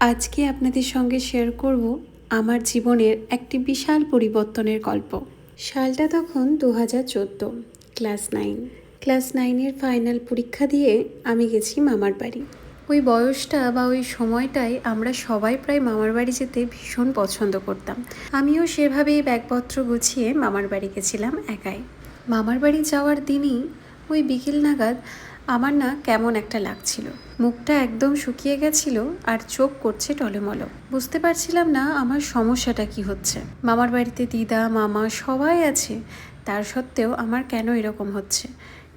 আজকে আপনাদের সঙ্গে শেয়ার করব আমার জীবনের একটি বিশাল পরিবর্তনের গল্প। সালটা তখন দু হাজার চোদ্দ ক্লাস নাইন ক্লাস নাইনের ফাইনাল পরীক্ষা দিয়ে আমি গেছি মামার বাড়ি। ওই বয়সটা বা ওই সময়টায় আমরা সবাই প্রায় মামার বাড়ি যেতে ভীষণ পছন্দ করতাম। আমিও সেভাবেই ব্যাগপত্র গুছিয়ে মামার বাড়ি গেছিলাম একাই। মামার বাড়ি যাওয়ার দিনই ওই বিকেল নাগাদ আমার না কেমন একটা লাগছিল। মুখটা একদম শুকিয়ে গেছিল আর চোখ করছে টলেমলো। বুঝতে পারছিলাম না আমার সমস্যাটা কি হচ্ছে। মামার বাড়িতে দিদা, মামা সবাই আছে। তার সত্ত্বেও আমার কেন এরকম হচ্ছে?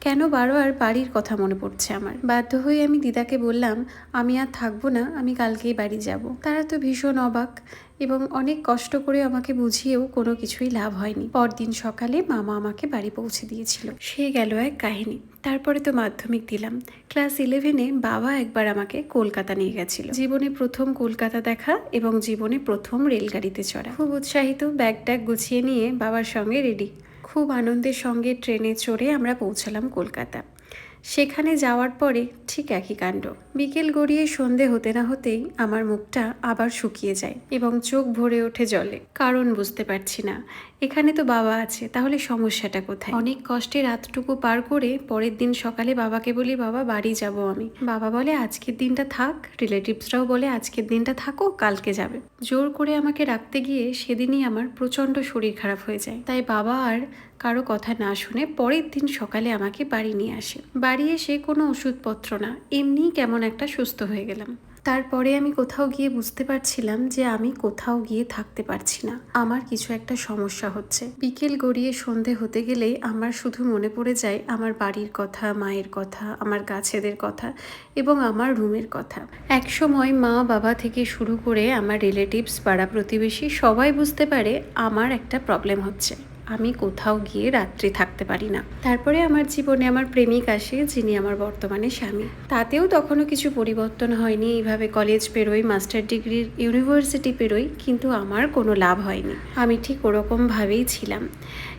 কেন বারবার বাড়ির কথা মনে পড়ছে আমার? বাধ্য হয়ে আমি দিদাকে বললাম, আমি আর থাকব না, আমি কালকেই বাড়ি যাব। তারা তো ভীষণ অবাক এবং অনেক কষ্ট করে আমাকে বুঝিয়েও কোনো কিছুই লাভ হয়নি। পরদিন সকালে মামা আমাকে বাড়ি পৌঁছে দিয়েছিল। সে গেল এক কাহিনী। তারপরে তো মাধ্যমিক দিলাম। ক্লাস ইলেভেনে বাবা একবার আমাকে কলকাতা নিয়ে গেছিল। জীবনে প্রথম কলকাতা দেখা এবং জীবনে প্রথম রেলগাড়িতে চড়া। খুব উৎসাহিত, ব্যাগ ট্যাগ গুছিয়ে নিয়ে বাবার সঙ্গে রেডি খুব আনন্দের সঙ্গে ট্রেনে চড়ে আমরা পৌঁছালাম কলকাতা। সেখানে যাওয়ার পরে ঠিক একই কাণ্ড। বিকেল গড়িয়ে সন্ধে হতে না হতেই আমার মুখটা আবার শুকিয়ে যায় এবং চোখ ভরে ওঠে জলে। কারণ বুঝতে পারছি না। এখানে তো বাবা আছে, তাহলে সমস্যাটা কোথায়? অনেক কষ্টে রাতটুকু পার করে পরের দিন সকালে বাবাকে বলি, বাবা, বাড়ি যাব আমি। বাবা বলে, আজকের দিনটা থাক। রিলেটিভসরাও বলে, আজকের দিনটা থাকো, কালকে যাবে। জোর করে আমাকে রাখতে গিয়ে সেদিনই আমার প্রচণ্ড শরীর খারাপ হয়ে যায়। তাই বাবা আর কারও কথা না শুনে পরের দিন সকালে আমাকে বাড়ি নিয়ে আসে। বাড়ি এসে কোনো ওষুধপত্র না, এমনিই কেমন একটা সুস্থ হয়ে গেলাম। তারপরে আমি কোথাও গিয়ে বুঝতে পারছিলাম যে আমি কোথাও গিয়ে থাকতে পারছি না। আমার কিছু একটা সমস্যা হচ্ছে। বিকেল গড়িয়ে সন্ধে হতে গেলেই আমার শুধু মনে পড়ে যায় আমার বাড়ির কথা, মায়ের কথা, আমার গাছেদের কথা এবং আমার রুমের কথা। এক সময় মা বাবা থেকে শুরু করে আমার রিলেটিভস পাড়া প্রতিবেশী সবাই বুঝতে পারে আমার একটা প্রবলেম হচ্ছে। আমি কোথাও গিয়ে রাত্রি থাকতে পারি না। তারপরে আমার জীবনে আমার প্রেমিক আসে, যিনি আমার বর্তমানে স্বামী। তাতেও তখনও কিছু পরিবর্তন হয়নি। এইভাবে কলেজ পেরোই মাস্টার ডিগ্রির ইউনিভার্সিটি পেরোই, কিন্তু আমার কোনো লাভ হয়নি। আমি ঠিক ওরকমভাবেই ছিলাম।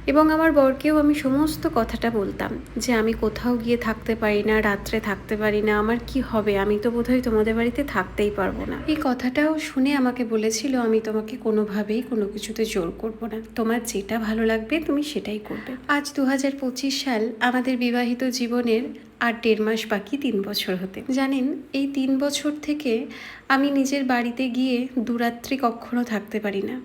এবং আমার বরকেও আমি সমস্ত কথাটা বলতাম, যে আমি কোথাও গিয়ে থাকতে পারি না, রাত্রে থাকতে পারি না, আমার কি হবে? আমি তো বোধহয় তোমাদের বাড়িতে থাকতেই পারব না। এই কথাটাও শুনে আমাকে বলেছিল, আমি তোমাকে কোনোভাবেই কোনো কিছুতে জোর করব না। তোমার যেটা ভালো লাগবে তুমি সেটাই করবে। আজ দু সাল আমাদের বিবাহিত জীবনের আর দেড় মাস বাকি তিন বছর হতে। জানেন এই তিন বছর থেকে আমি নিজের বাড়িতে গিয়ে দুরাত্রি কক্ষণও থাকতে পারি না।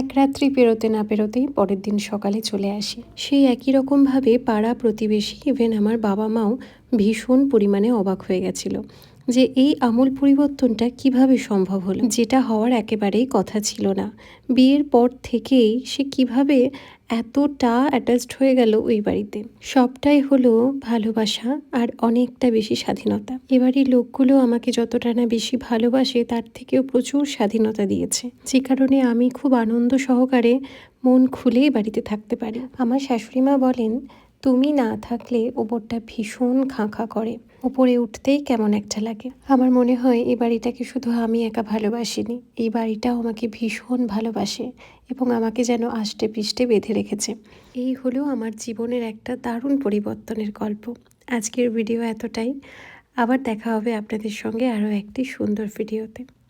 এক রাত্রি পেরোতে না পেরোতেই পরের দিন সকালে চলে আসি। সেই একই রকমভাবে পাড়া প্রতিবেশী ইভেন আমার বাবা মাও ভীষণ পরিমাণে অবাক হয়ে গেছিল যে এই আমূল পরিবর্তনটা কীভাবে সম্ভব হলো? যেটা হওয়ার একেবারেই কথা ছিল না। বিয়ের পর থেকেই সে কীভাবে এতটা অ্যাটাচড হয়ে গেল ওই বাড়িতে। সবটাই হলো ভালোবাসা আর অনেকটা বেশি স্বাধীনতা। এবারই লোকগুলো আমাকে যতটা না বেশি ভালোবাসে, তার থেকেও প্রচুর স্বাধীনতা দিয়েছে। যে কারণে আমি খুব আনন্দ সহকারে মন খুলে বাড়িতে থাকতে পারি। আমার শাশুড়িমা বলেন তুমি না থাকলে ওপরটা ভীষণ খাঁ খাঁ করে। ওপরে উঠতেই কেমন একটা লাগে। আমার মনে হয় এই বাড়িটাকে শুধু আমি একা ভালোবাসিনি। এই বাড়িটাও আমাকে ভীষণ ভালোবাসে এবং আমাকে যেন আষ্টে পৃষ্ঠে বেঁধে রেখেছে। এই হলো আমার জীবনের একটা দারুণ পরিবর্তনের গল্প। আজকের ভিডিও এতটাই। আবার দেখা হবে আপনাদের সঙ্গে আরও একটি সুন্দর ভিডিওতে।